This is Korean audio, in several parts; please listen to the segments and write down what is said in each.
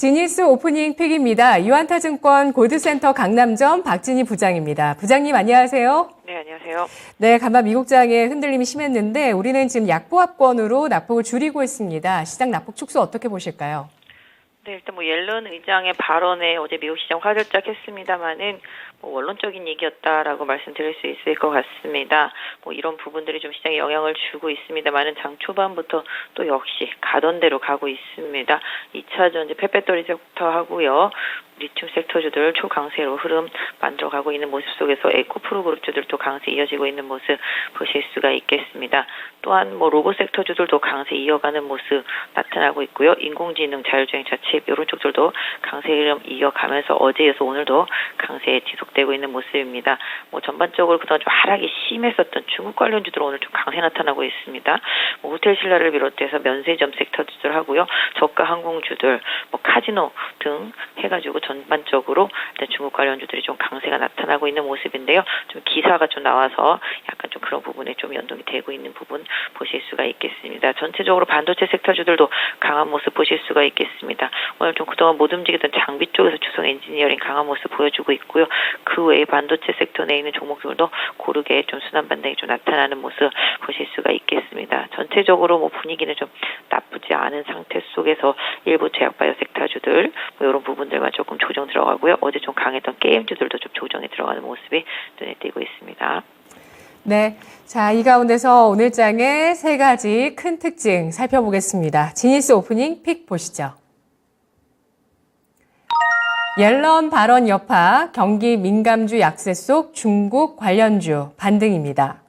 지니스 오프닝 픽입니다. 유한타증권 골드센터 강남점 박진희 부장입니다. 부장님 안녕하세요. 네, 안녕하세요. 네, 간밤 미국장에 흔들림이 심했는데 우리는 지금 약보합권으로 낙폭을 줄이고 있습니다. 시장 낙폭 축소 어떻게 보실까요? 네, 일단 뭐 옐런 의장의 발언에 어제 미국 시장 화들짝 했습니다만은 뭐 원론적인 얘기였다라고 말씀드릴 수 있을 것 같습니다. 뭐 이런 부분들이 좀 시장에 영향을 주고 있습니다만은 장 초반부터 또 역시 가던 대로 가고 있습니다. 2차 전지 페페토리 섹터 하고요. 리튬 섹터주들 초강세로 흐름 만들어가고 있는 모습 속에서 에코프로 그룹주들도 강세 이어지고 있는 모습 보실 수가 있겠습니다. 또한 뭐 로봇 섹터주들도 강세 이어가는 모습 나타나고 있고요. 인공지능, 자율주행차 칩 이런 쪽들도 강세 흐름 이어가면서 어제에서 오늘도 강세 지속되고 있는 모습입니다. 뭐 전반적으로 그동안 좀 하락이 심했었던 중국 관련주들 오늘 좀 강세 나타나고 있습니다. 뭐 호텔 신라를 비롯해서 면세점 섹터주들 하고요. 저가 항공주들, 뭐 카지노 등 해가지고 전반적으로 일단 중국 관련주들이 좀 강세가 나타나고 있는 모습인데요. 좀 기사가 좀 나와서 약간 좀 그런 부분에 좀 연동이 되고 있는 부분 보실 수가 있겠습니다. 전체적으로 반도체 섹터주들도 강한 모습 보실 수가 있겠습니다. 오늘 좀 그동안 못 움직이던 장비 쪽에서 주성 엔지니어링 강한 모습 보여주고 있고요. 그 외에 반도체 섹터 내에 있는 종목들도 고르게 좀 순환 반등이 좀 나타나는 모습 보실 수가 있겠습니다. 전체적으로 뭐 분위기는 좀 나쁘지 않은 상태 속에서 일부 제약바이오 섹터주들 뭐 이런 부분들만 조금 조정 들어가고요. 어제 좀 강했던 게임주들도 좀 조정에 들어가는 모습이 눈에 띄고 있습니다. 네. 자, 이 가운데서 오늘 장의 세 가지 큰 특징 살펴보겠습니다. 지니스 오프닝 픽 보시죠. 옐런 발언 여파, 경기 민감주 약세 속 중국 관련주 반등입니다.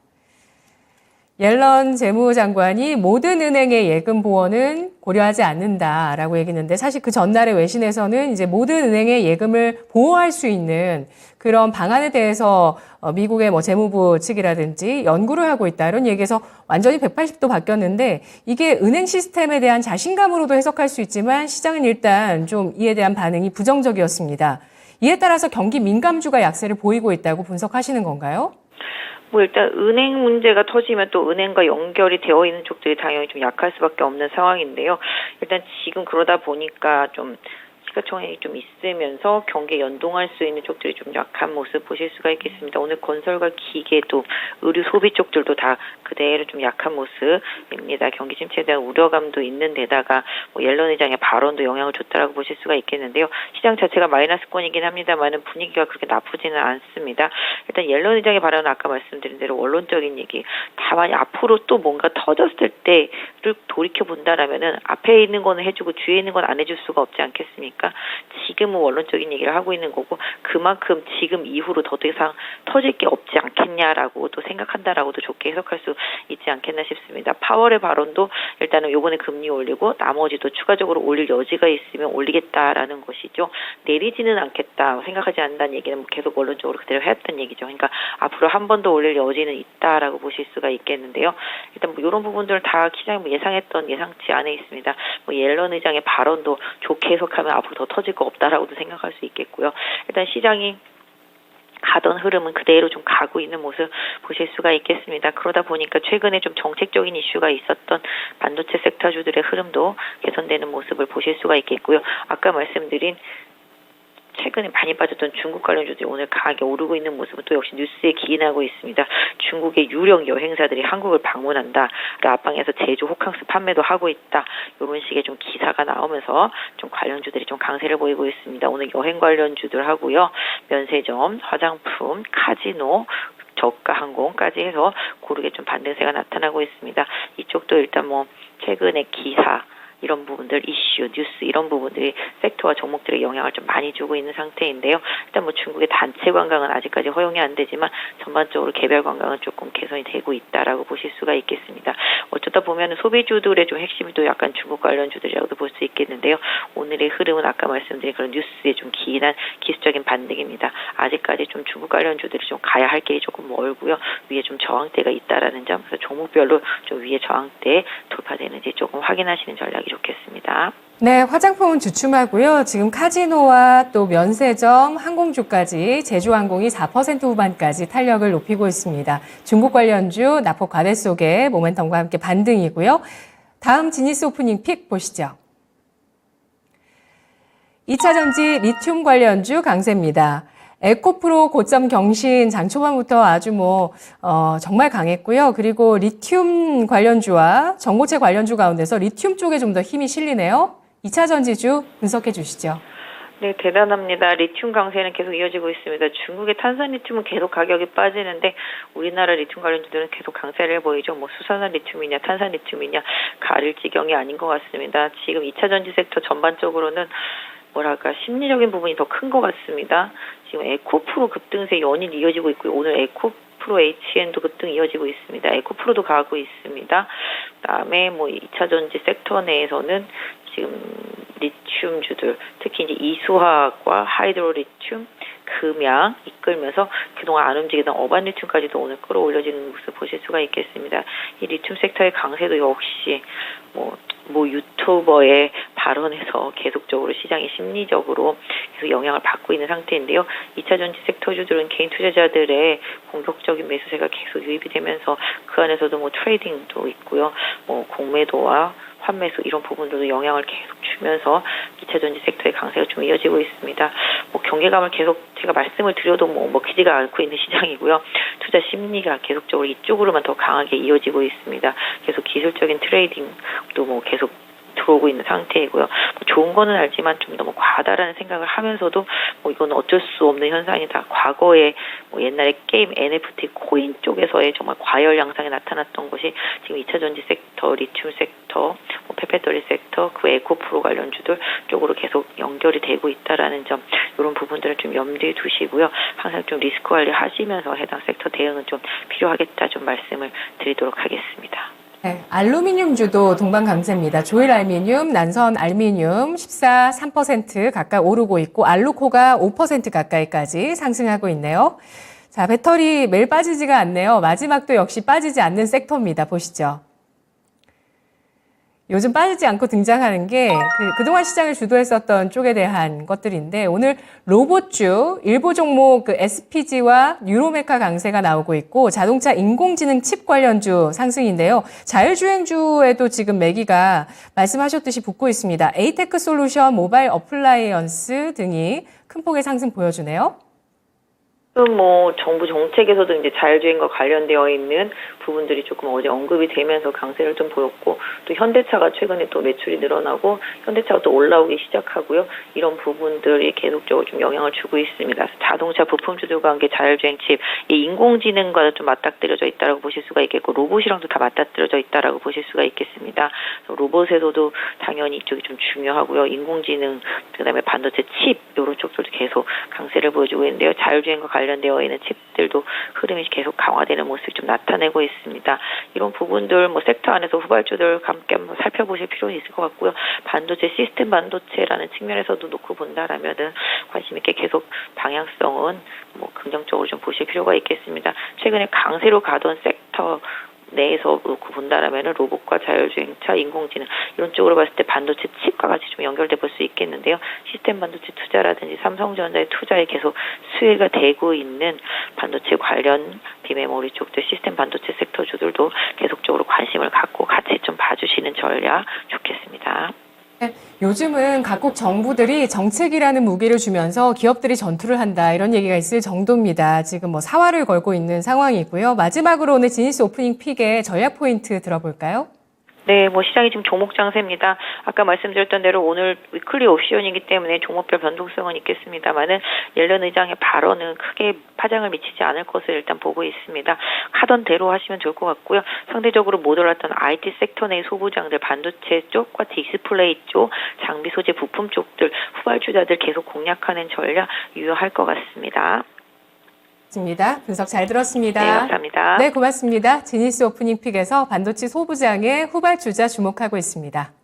옐런 재무장관이 모든 은행의 예금 보원은 고려하지 않는다라고 얘기했는데 사실 그 전날의 외신에서는 이제 모든 은행의 예금을 보호할 수 있는 그런 방안에 대해서 어, 미국의 뭐 재무부 측이라든지 연구를 하고 있다 이런 얘기에서 완전히 180도 바뀌었는데 이게 은행 시스템에 대한 자신감으로도 해석할 수 있지만 시장은 일단 좀 이에 대한 반응이 부정적이었습니다. 이에 따라서 경기 민감주가 약세를 보이고 있다고 분석하시는 건가요? 뭐 일단 은행 문제가 터지면 또 은행과 연결이 되어 있는 쪽들이 당연히 좀 약할 수밖에 없는 상황인데요. 일단 지금 그러다 보니까 좀 시가총액이 좀 있으면서 경기에 연동할 수 있는 쪽들이 좀 약한 모습 보실 수가 있겠습니다. 오늘 건설과 기계도 의류 소비 쪽들도 다 그대로 좀 약한 모습입니다. 경기 침체에 대한 우려감도 있는 데다가 뭐 옐런 의장의 발언도 영향을 줬다라고 보실 수가 있겠는데요. 시장 자체가 마이너스권이긴 합니다만은 분위기가 그렇게 나쁘지는 않습니다. 일단 옐런 의장의 발언은 아까 말씀드린 대로 원론적인 얘기 다만 앞으로 또 뭔가 터졌을 때를 돌이켜 본다라면은 앞에 있는 거는 해주고 뒤에 있는 건 안 해줄 수가 없지 않겠습니까? época. 지금은 원론적인 얘기를 하고 있는 거고 그만큼 지금 이후로 더 이상 터질 게 없지 않겠냐라고 또 생각한다라고도 좋게 해석할 수 있지 않겠나 싶습니다. 파월의 발언도 일단은 요번에 금리 올리고 나머지도 추가적으로 올릴 여지가 있으면 올리겠다라는 것이죠. 내리지는 않겠다 생각하지 않는다는 얘기는 뭐 계속 원론적으로 그대로 했던 얘기죠. 그러니까 앞으로 한 번 더 올릴 여지는 있다라고 보실 수가 있겠는데요. 일단 뭐 이런 부분들은 다 시장이 뭐 예상했던 예상치 안에 있습니다. 뭐 옐런 의장의 발언도 좋게 해석하면 앞으로 더 터질 거 없 다라고도 생각할 수 있겠고요. 일단 시장이 가던 흐름은 그대로 좀 가고 있는 모습 보실 수가 있겠습니다. 그러다 보니까 최근에 좀 정책적인 이슈가 있었던 반도체 섹터주들의 흐름도 개선되는 모습을 보실 수가 있겠고요. 아까 말씀드린 최근에 많이 빠졌던 중국 관련주들이 오늘 강하게 오르고 있는 모습은 또 역시 뉴스에 기인하고 있습니다. 중국의 유령 여행사들이 한국을 방문한다. 라방에서 제주 호캉스 판매도 하고 있다. 이런 식의 좀 기사가 나오면서 좀 관련주들이 좀 강세를 보이고 있습니다. 오늘 여행 관련주들 하고요. 면세점, 화장품, 카지노, 저가 항공까지 해서 고르게 좀 반등세가 나타나고 있습니다. 이쪽도 일단 뭐 최근에 기사 이런 부분들 이슈, 뉴스 이런 부분들이 섹터와 종목들에 영향을 좀 많이 주고 있는 상태인데요. 일단 뭐 중국의 단체 관광은 아직까지 허용이 안 되지만 전반적으로 개별 관광은 조금 개선이 되고 있다라고 보실 수가 있겠습니다. 어쩌다 보면 소비주들의 좀 핵심이 또 약간 중국 관련주들이라고도 볼 수 있겠는데요. 오늘의 흐름은 아까 말씀드린 그런 뉴스에 좀 기인한 기술적인 반등입니다. 아직까지 좀 중국 관련주들이 좀 가야 할 길이 조금 멀고요. 위에 좀 저항대가 있다라는 점, 그래서 종목별로 좀 위에 저항대 돌파되는지 조금 확인하시는 전략이 좋겠습니다. 네, 화장품은 주춤하고요. 지금 카지노와 또 면세점, 항공주까지 제주항공이 4% 후반까지 탄력을 높이고 있습니다. 중국 관련주 낙폭 과대 속에 모멘텀과 함께 반등이고요. 다음 지니스 오프닝 픽 보시죠. 2차 전지 리튬 관련주 강세입니다. 에코프로 고점 경신 장 초반부터 아주 뭐 어, 정말 강했고요. 그리고 리튬 관련주와 전고체 관련주 가운데서 리튬 쪽에 좀 더 힘이 실리네요. 2차 전지주 분석해 주시죠. 네, 대단합니다. 리튬 강세는 계속 이어지고 있습니다. 중국의 탄산 리튬은 계속 가격이 빠지는데 우리나라 리튬 관련주들은 계속 강세를 보이죠. 뭐 수산화 리튬이냐 탄산 리튬이냐 가릴 지경이 아닌 것 같습니다. 지금 2차 전지 섹터 전반적으로는 뭐랄까 심리적인 부분이 더 큰 것 같습니다. 지금 에코프로 급등세 연일 이어지고 있고요. 오늘 에코프로 HN도 급등 이어지고 있습니다. 에코프로도 가고 있습니다. 그다음에 뭐 2차 전지 섹터 내에서는 지금 리튬주들 특히 이제 이수화학과 하이드로리튬, 금양 이끌면서 그동안 안 움직이던 어반 리튬까지도 오늘 끌어올려지는 모습을 보실 수가 있겠습니다. 이 리튬 섹터의 강세도 역시 뭐, 뭐 유튜버의 발언에서 계속적으로 시장이 심리적으로 계속 영향을 받고 있는 상태인데요. 2차 전지 섹터주들은 개인 투자자들의 공격적인 매수세가 계속 유입이 되면서 그 안에서도 뭐 트레이딩도 있고요. 뭐 공매도와 환매수 이런 부분들도 영향을 계속 주면서 2차 전지 섹터의 강세가 좀 이어지고 있습니다. 뭐 경계감을 계속 제가 말씀을 드려도 뭐 먹히지가 않고 있는 시장이고요. 투자 심리가 계속적으로 이쪽으로만 더 강하게 이어지고 있습니다. 계속 기술적인 트레이딩도 뭐 계속 들어오고 있는 상태이고요. 뭐 좋은 거는 알지만 좀 너무 과하다라는 생각을 하면서도 뭐 이건 어쩔 수 없는 현상이다. 과거에 뭐 옛날에 게임 NFT 코인 쪽에서의 정말 과열 양상이 나타났던 것이 지금 2차 전지 섹터, 리튬 섹터, 뭐 페페토리 섹터, 그 에코프로 관련주들 쪽으로 계속 연결이 되고 있다라는 점 이런 부분들을 좀 염두에 두시고요. 항상 좀 리스크 관리 하시면서 해당 섹터 대응은 좀 필요하겠다 좀 말씀을 드리도록 하겠습니다. 네, 알루미늄주도 동반 강세입니다. 조일 알미늄, 난선 알미늄 14, 3% 가까이 오르고 있고 알루코가 5% 가까이까지 상승하고 있네요. 자, 배터리 매일 빠지지가 않네요. 마지막도 역시 빠지지 않는 섹터입니다. 보시죠. 요즘 빠지지 않고 등장하는 게 그, 그동안 시장을 주도했었던 쪽에 대한 것들인데 오늘 로봇주 일부 종목 그 SPG와 뉴로메카 강세가 나오고 있고 자동차 인공지능 칩 관련주 상승인데요. 자율주행주에도 지금 매기가 말씀하셨듯이 붙고 있습니다. 에이테크 솔루션, 모바일 어플라이언스 등이 큰 폭의 상승 보여주네요. 뭐 정부 정책에서도 이제 자율주행과 관련되어 있는 부분들이 조금 어제 언급이 되면서 강세를 좀 보였고 또 현대차가 최근에 또 매출이 늘어나고 현대차가 또 올라오기 시작하고요. 이런 부분들이 계속적으로 좀 영향을 주고 있습니다. 자동차 부품 주들과 함께 자율주행 칩, 이 인공지능과 좀 맞닥뜨려져 있다라고 보실 수가 있겠고 로봇이랑도 다 맞닥뜨려져 있다라고 보실 수가 있겠습니다. 로봇에서도 당연히 이쪽이 좀 중요하고요. 인공지능 그다음에 반도체 칩 이런 쪽들도 계속 강세를 보여주고 있는데요. 자율주행과 관련 되어 있는 칩들도 흐름이 계속 강화되는 모습이 좀 나타내고 있습니다. 이런 부분들 뭐 섹터 안에서 후발주들 함께 한번 살펴보실 필요는 있을 것 같고요. 반도체 시스템 반도체라는 측면에서도 놓고 본다라면은 관심 있게 계속 방향성은 뭐 긍정적으로 좀 보실 필요가 있겠습니다. 최근에 강세로 가던 섹터 내에서 본다라면은 로봇과 자율주행차, 인공지능 이런 쪽으로 봤을 때 반도체 칩과 같이 좀 연결돼 볼 수 있겠는데요. 시스템 반도체 투자라든지 삼성전자의 투자에 계속 수혜가 되고 있는 반도체 관련 비메모리 쪽들 시스템 반도체 섹터주들도 계속적으로 관심을 갖고 같이 좀 봐주시는 전략 좋겠습니다. 요즘은 각국 정부들이 정책이라는 무기를 주면서 기업들이 전투를 한다 이런 얘기가 있을 정도입니다. 지금 뭐 사활을 걸고 있는 상황이고요. 마지막으로 오늘 지니스 오프닝 픽의 전략 포인트 들어볼까요? 네, 뭐 시장이 지금 종목 장세입니다. 아까 말씀드렸던 대로 오늘 위클리 옵션이기 때문에 종목별 변동성은 있겠습니다만은 옐런 의장의 발언은 크게 파장을 미치지 않을 것을 일단 보고 있습니다. 하던 대로 하시면 좋을 것 같고요. 상대적으로 못 올랐던 IT 섹터 내 소부장들 반도체 쪽과 디스플레이 쪽, 장비 소재 부품 쪽들 후발주자들 계속 공략하는 전략 유효할 것 같습니다. 입니다. 분석 잘 들었습니다. 네, 감사합니다. 네, 고맙습니다. 지니스 오프닝 픽에서 반도체 소부장의 후발 주자 주목하고 있습니다.